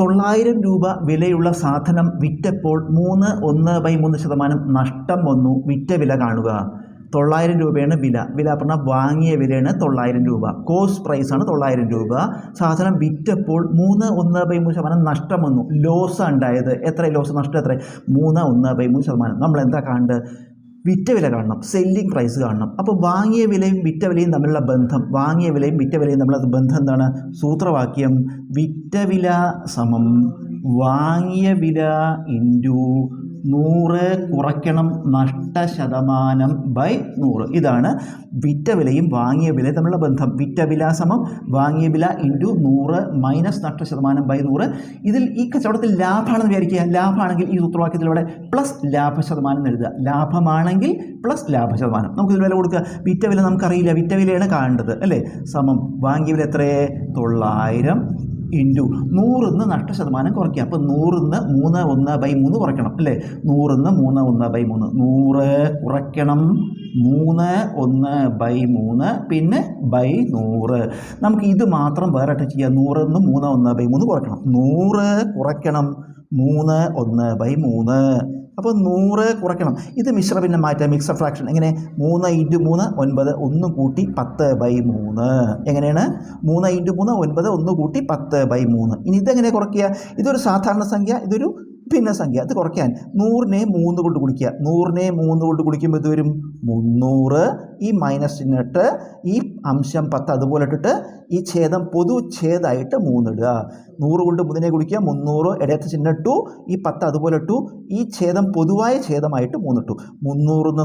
തൊള്ളായിരം രൂപ വിലയുള്ള സാധനം വിറ്റപ്പോൾ മൂന്ന് ഒന്ന് ബൈ മൂന്ന് ശതമാനം നഷ്ടം വന്നു. വിറ്റ വില കാണുക. തൊള്ളായിരം രൂപയാണ് വില. വില പറഞ്ഞാൽ വാങ്ങിയ വിലയാണ് തൊള്ളായിരം രൂപ. കോസ്റ്റ് പ്രൈസാണ് തൊള്ളായിരം രൂപ. സാധനം വിറ്റപ്പോൾ മൂന്ന് ഒന്ന് ബൈ മൂന്ന് ശതമാനം നഷ്ടം വന്നു. ലോസ് ഉണ്ടായത്. എത്ര ലോസ് നഷ്ടം എത്ര മൂന്ന് ഒന്ന് ബൈ മൂന്ന് ശതമാനം. നമ്മൾ എന്താ കാണേണ്ടത്? വിറ്റ വില കാണണം സെല്ലിംഗ് പ്രൈസ് കാണണം. അപ്പോൾ വാങ്ങിയ വിലയും വിറ്റ വിലയും തമ്മിലുള്ള ബന്ധം വാങ്ങിയ വിലയും വിറ്റ വിലയും തമ്മിലുള്ള ബന്ധം എന്താണ്? സൂത്രവാക്യം വിറ്റ വില സമം. വാങ്ങിയ വില ഇന്റു നൂറ് കുറയ്ക്കണം നഷ്ട ശതമാനം ബൈ നൂറ്. ഇതാണ് വിറ്റ വിലയും വാങ്ങിയ വില തമ്മിലുള്ള ബന്ധം. വിറ്റ വില സമം വാങ്ങിയ വില ഇന്റു നൂറ് മൈനസ് നഷ്ട ശതമാനം ബൈ നൂറ്. ഇതിൽ ഈ കച്ചവടത്തിൽ ലാഭമാണെന്ന് വിചാരിക്കുക. ലാഭമാണെങ്കിൽ ഈ സൂത്രവാക്യത്തിലൂടെ പ്ലസ് ലാഭ ശതമാനം എന്ന് എഴുതുക. ലാഭമാണെങ്കിൽ പ്ലസ് ലാഭ ശതമാനം നമുക്ക് ഇതിൽ വില കൊടുക്കുക. വിറ്റ വില നമുക്കറിയില്ല. വിറ്റ വിലയാണ് കാണേണ്ടത്. അല്ലേ? സമം വാങ്ങിയ വില എത്രയേ? തൊള്ളായിരം. ഇന്റു നൂറിന്ന് നഷ്ട ശതമാനം കുറയ്ക്കുക. അപ്പോൾ നൂറിന്ന് മൂന്ന് ഒന്ന് ബൈ മൂന്ന് കുറയ്ക്കണം അല്ലേ? നൂറിന്ന് മൂന്ന് ഒന്ന് ബൈ മൂന്ന്. നൂറ് കുറയ്ക്കണം മൂന്ന് ഒന്ന് ബൈ മൂന്ന് പിന്നെ ബൈ നൂറ്. നമുക്ക് ഇത് മാത്രം വേറെ ചെയ്യാം. നൂറിന്ന് മൂന്ന് ഒന്ന് ബൈ മൂന്ന് കുറയ്ക്കണം. നൂറ് കുറയ്ക്കണം മൂന്ന് ഒന്ന് ബൈ മൂന്ന്. അപ്പോൾ നൂറ് കുറയ്ക്കണം. ഇത് മിശ്ര പിന്നെ മാറ്റാം. മിക്സർ ഫ്രാക്ഷൻ എങ്ങനെ? മൂന്ന് ഇന്റു മൂന്ന് ഒൻപത്. ഒന്ന് കൂട്ടി പത്ത് ബൈ മൂന്ന്. എങ്ങനെയാണ്? മൂന്ന് ഇന്റു മൂന്ന് ഒൻപത്. ഒന്ന് കൂട്ടി പത്ത് ബൈ മൂന്ന്. ഇനി ഇതെങ്ങനെ കുറയ്ക്കുക? ഇതൊരു സാധാരണ സംഖ്യ ഇതൊരു ഭിന്നസംഖ്യ അത് കുറയ്ക്കാൻ നൂറിനെ മൂന്ന് കൊണ്ട് കുടിക്കുക നൂറിനെ മൂന്ന് കൊണ്ട് കുടിക്കുമ്പോൾ ഇത് വരും? മുന്നൂറ്. ഈ മൈനസ് ചിഹ്നിട്ട് ഈ അംശം പത്ത് അതുപോലെ ഇട്ടിട്ട് ഈ ഛേദം പൊതു ഛേദമായിട്ട് മൂന്നിടുക. നൂറ് കൊണ്ട് മൂന്നിനെ കുടിക്കുക മുന്നൂറ് ഇടയത്ത് ചിഹ്നം ഇട്ടു ഈ പത്ത് അതുപോലെ ഇട്ടു ഈ ഛേദം പൊതുവായ ഛേദമായിട്ട് മൂന്നിട്ടു മുന്നൂറിന്ന്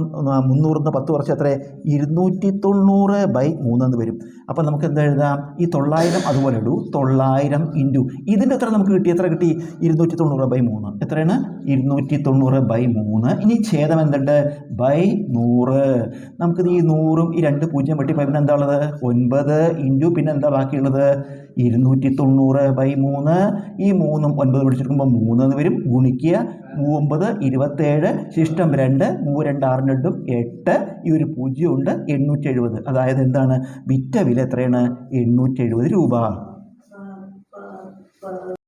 മുന്നൂറിന്ന് പത്ത് കുറച്ച് എത്ര ഇരുന്നൂറ്റി തൊണ്ണൂറ് ബൈ മൂന്നെന്ന് വരും. അപ്പോൾ നമുക്ക് എന്താ എഴുതാം? ഈ തൊള്ളായിരം അതുപോലെ ഇടൂ. തൊള്ളായിരം ഇന്റു. ഇതിന്റെ എത്ര നമുക്ക് കിട്ടി. എത്ര കിട്ടി? ഇരുന്നൂറ്റി തൊണ്ണൂറ് ബൈ മൂന്ന്. എത്രയാണ്? ഇരുന്നൂറ്റി തൊണ്ണൂറ് ബൈ മൂന്ന്. ഇനി ഛേദം എന്തുണ്ട്? ബൈ നൂറ്. നമുക്കിത് ഈ നൂറും ഈ രണ്ട് പൂജ്യം വെട്ടി പോയി പിന്നെ എന്താ ഉള്ളത്? ഒൻപത് ഇന്റു പിന്നെ എന്താ ബാക്കിയുള്ളത്? ഇരുന്നൂറ്റി തൊണ്ണൂറ് ബൈ മൂന്ന്. ഈ മൂന്നും ഒൻപത് പിടിച്ചെടുക്കുമ്പോൾ മൂന്ന് എന്ന് വരും. ഗുണിക്കുക. മൂവൊമ്പത് ഇരുപത്തേഴ് ശിഷ്ടം രണ്ട് മൂ രണ്ട് ആറ് രണ്ടും എട്ട്. ഈ ഒരു പൂജ്യം ഉണ്ട് എണ്ണൂറ്റി എഴുപത് അതായത് എന്താണ്? വിറ്റ വില എത്രയാണ്? എണ്ണൂറ്റി എഴുപത് രൂപ